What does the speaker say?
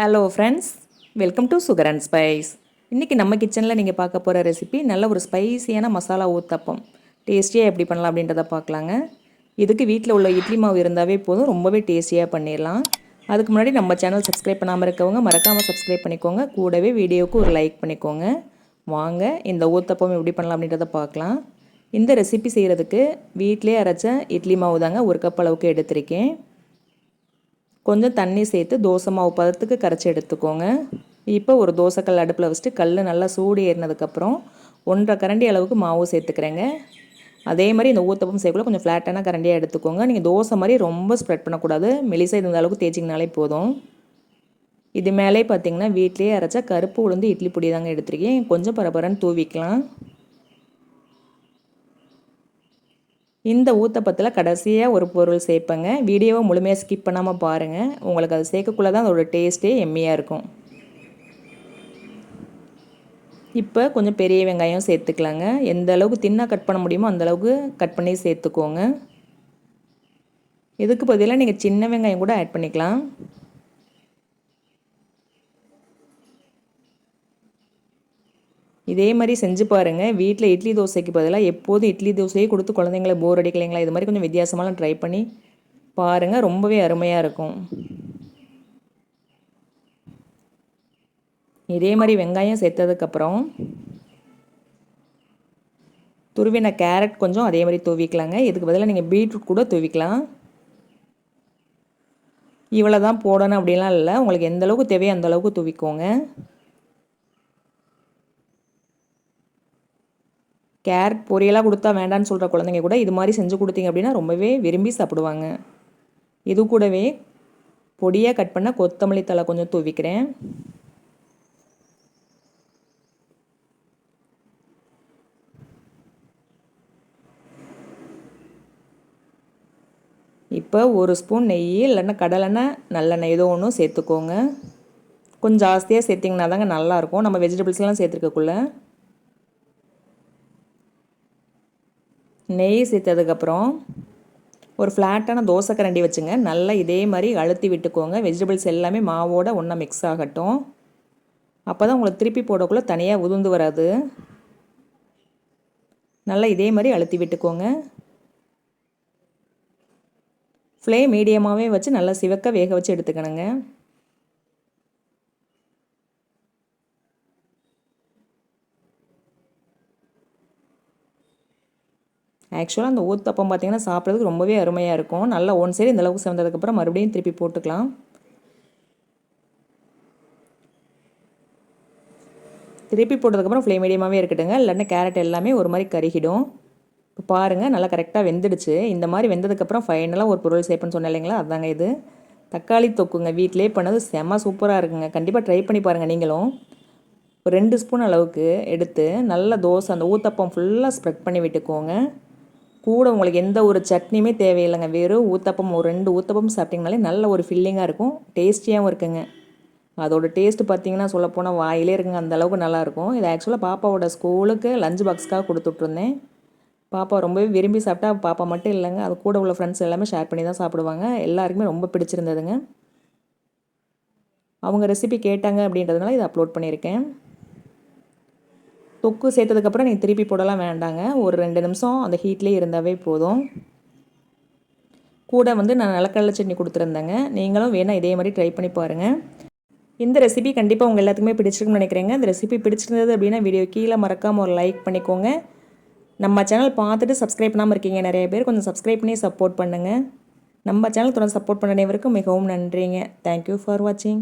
Hello friends welcome to sugar and spice இன்றைக்கி நம்ம கிச்சனில் நீங்கள் பார்க்க போகிற ரெசிபி நல்ல ஒரு ஸ்பைசியான மசாலா ஊத்தப்பம் டேஸ்டியாக எப்படி பண்ணலாம் அப்படின்றத பார்க்கலாங்க. இதுக்கு வீட்டில் உள்ள இட்லி மாவு இருந்தாவே போதும். ரொம்பவே டேஸ்டியாக பண்ணிடலாம். அதுக்கு முன்னாடி நம்ம சேனல் சப்ஸ்கிரைப் பண்ணாமல் இருக்கவங்க மறக்காமல் சப்ஸ்கிரைப் பண்ணிக்கோங்க. கூடவே வீடியோவுக்கு ஒரு லைக் பண்ணிக்கோங்க. வாங்க இந்த ஊத்தப்பம் எப்படி பண்ணலாம் அப்படின்றத பார்க்கலாம். இந்த ரெசிபி செய்கிறதுக்கு வீட்டிலே அரைச்ச இட்லி மாவு தாங்க ஒரு கப் அளவுக்கு எடுத்திருக்கேன். கொஞ்சம் தண்ணி சேர்த்து தோசை மாவு பதத்துக்கு கரைச்சி எடுத்துக்கோங்க. இப்போ ஒரு தோசைக்கல் அடுப்பில் வச்சுட்டு கல் நல்லா சூடு ஏறினதுக்கப்புறம் ஒன்றரை கரண்டி அளவுக்கு மாவு சேர்த்துக்கிறேங்க. அதே மாதிரி இந்த ஊத்தப்பம் செய்யக்குள்ள கொஞ்சம் ஃப்ளாட்டான கரண்டியாக எடுத்துக்கோங்க. நீங்கள் தோசை மாதிரி ரொம்ப ஸ்ப்ரெட் பண்ணக்கூடாது. மெலிசாக இந்த அளவுக்கு தேய்ச்சிங்கனாலே போதும். இது மேலே பார்த்தீங்கன்னா வீட்லேயே அரைச்சா கருப்பு உளுந்து இட்லி பொடி தாங்க எடுத்துருக்கேன். கொஞ்சம் பரபரன்னு தூவிக்கலாம். இந்த ஊத்தப்பத்தில் கடைசியாக ஒரு பொருள் சேர்ப்பேங்க. வீடியோவை முழுமையாக ஸ்கிப் பண்ணாமல் பாருங்கள் உங்களுக்கு அது சேர்க்கக்குள்ளே தான் அதோட டேஸ்ட்டே எம்மியாக இருக்கும். இப்போ கொஞ்சம் பெரிய வெங்காயம் சேர்த்துக்கலாங்க. எந்த அளவுக்கு தின்னாக கட் பண்ண முடியுமோ அந்தளவுக்கு கட் பண்ணி சேர்த்துக்கோங்க. இதுக்கு பதிலாக நீங்கள் சின்ன வெங்காயம் கூட ஆட் பண்ணிக்கலாம். இதே மாதிரி செஞ்சு பாருங்கள் வீட்டில் இட்லி தோசைக்கு பதிலாக எப்போதும் இட்லி தோசையே கொடுத்து குழந்தைங்கள போர் அடிக்கலைங்களா? இது மாதிரி கொஞ்சம் வித்தியாசமாலாம் ட்ரை பண்ணி பாருங்கள் ரொம்பவே அருமையாக இருக்கும். இதே மாதிரி வெங்காயம் சேர்த்ததுக்கப்புறம் துருவின கேரட் கொஞ்சம் அதே மாதிரி தூவிக்கலாங்க. இதுக்கு பதிலாக நீங்கள் பீட்ரூட் கூட தூவிக்கலாம். இவ்வளோ தான் போடணும் அப்படின்லாம் இல்லை. உங்களுக்கு எந்த அளவுக்கு தேவையோ அந்த அளவுக்கு தூவிக்கோங்க. கேரட் பொரியலாக கொடுத்தா வேண்டான்னு சொல்கிற குழந்தைங்க கூட இது மாதிரி செஞ்சு கொடுத்தீங்க அப்படின்னா ரொம்பவே விரும்பி சாப்பிடுவாங்க. இது கூடவே பொடியாக கட் பண்ண கொத்தமல்லி தலை கொஞ்சம் தூவிக்கிறேன். இப்போ ஒரு ஸ்பூன் நெய் இல்லைன்னா கடலெண்ணெய் நல்லெண்ணெய் ஏதோ ஒன்றும் சேர்த்துக்கோங்க. கொஞ்சம் ஜாஸ்தியாக சேர்த்திங்கன்னா தாங்க நல்லாயிருக்கும் நம்ம வெஜிடபிள்ஸ்லாம் சேர்த்துருக்கக்குள்ளே. நெய் சேர்த்ததுக்கப்புறம் ஒரு ஃப்ளாட்டான தோசை கரண்டி வச்சுங்க. நல்லா இதே மாதிரி அழுத்தி விட்டுக்கோங்க. வெஜிடபிள்ஸ் எல்லாமே மாவோட ஒன்றா மிக்ஸ் ஆகட்டும். அப்போ தான் உங்களுக்கு திருப்பி போடக்குள்ளே தனியாக உதுந்து வராது. நல்லா இதே மாதிரி அழுத்தி விட்டுக்கோங்க. ஃப்ளேம் மீடியமாகவே வச்சு நல்லா சிவக்க வேக வச்சு எடுத்துக்கணுங்க. ஆக்சுவலாக அந்த ஊத்தப்பம் பார்த்திங்கன்னா சாப்பிட்றதுக்கு ரொம்பவே அருமையாக இருக்கும். நல்லா ஒன் சைடு இந்த அளவுக்கு சேர்ந்ததுக்கப்புறம் மறுபடியும் திருப்பி போட்டுக்கலாம். திருப்பி போட்டதுக்கப்புறம் ஃப்ளேம் மீடியமாகவே இருக்கட்டுங்க. இல்லைன்னா கேரட் எல்லாமே ஒரு மாதிரி கருகிடும். இப்போ பாருங்கள் நல்லா கரெக்டாக வெந்துடுச்சு. இந்த மாதிரி வெந்ததுக்கப்புறம் ஃபைனலாக ஒரு பொருள் சேர்ப்புன்னு சொன்னேன் இல்லைங்களா? அதாங்க இது. தக்காளி தொக்குங்க. வீட்டிலே பண்ணது செம்ம சூப்பராக இருக்குங்க. கண்டிப்பாக ட்ரை பண்ணி பாருங்கள் நீங்களும். ஒரு ரெண்டு ஸ்பூன் அளவுக்கு எடுத்து நல்ல தோசை அந்த ஊத்தப்பம் ஃபுல்லாக ஸ்ப்ரெட் பண்ணி விட்டுக்கோங்க. கூட உங்களுக்கு எந்த ஒரு சட்னியுமே தேவையில்லைங்க. வெறும் ஊத்தப்பம் ஒரு ரெண்டு ஊத்தப்பம் சாப்பிட்டிங்கனாலே நல்ல ஒரு ஃபில்லிங்காக இருக்கும். டேஸ்டியாகவும் இருக்குங்க. அதோட டேஸ்ட்டு பார்த்தீங்கன்னா சொல்லப்போனால் வாயிலே இருக்குங்க. அந்த அளவுக்கு நல்லாயிருக்கும். இது ஆக்சுவலாக பாப்பாவோட ஸ்கூலுக்கு லஞ்ச் பாக்ஸ்க்காக கொடுத்துட்ருந்தேன். பாப்பா ரொம்பவே விரும்பி சாப்பிட்டா பாப்பா மட்டும் இல்லைங்க. அது கூட உள்ள ஃப்ரெண்ட்ஸ் எல்லாமே ஷேர் பண்ணி தான் சாப்பிடுவாங்க. எல்லாருக்குமே ரொம்ப பிடிச்சிருந்ததுங்க. அவங்க ரெசிபி கேட்டாங்க அப்படின்றதுனால இதை அப்லோட் பண்ணியிருக்கேன். தொக்கு சேர்த்ததுக்கப்புறம் நீங்கள் திருப்பி போடலாம் வேண்டாங்க. ஒரு ரெண்டு நிமிஷம் அந்த ஹீட்லேயே இருந்தாவே போதும். கூட வந்து நான் நிலக்கடலை சட்னி கொடுத்துருந்தேங்க. நீங்களும் வேணால் இதே மாதிரி ட்ரை பண்ணி பாருங்கள் இந்த ரெசிபி கண்டிப்பாக உங்கள் எல்லாத்துக்குமே பிடிச்சிருக்குன்னு நினைக்கிறேங்க. இந்த ரெசிபி பிடிச்சிருந்தது அப்படின்னா வீடியோ கீழே மறக்காமல் ஒரு லைக் பண்ணிக்கோங்க. நம்ம சேனல் பார்த்துட்டு சப்ஸ்கிரைப் பண்ணாமல் இருக்கீங்க நிறைய பேர் கொஞ்சம் சப்ஸ்கிரைப் பண்ணி சப்போர்ட் பண்ணுங்கள் நம்ம சேனல் தொடர்ந்து சப்போர்ட் பண்ண அனைவருக்கும் மிகவும் நன்றிங்க. தேங்க்யூ ஃபார் வாட்சிங்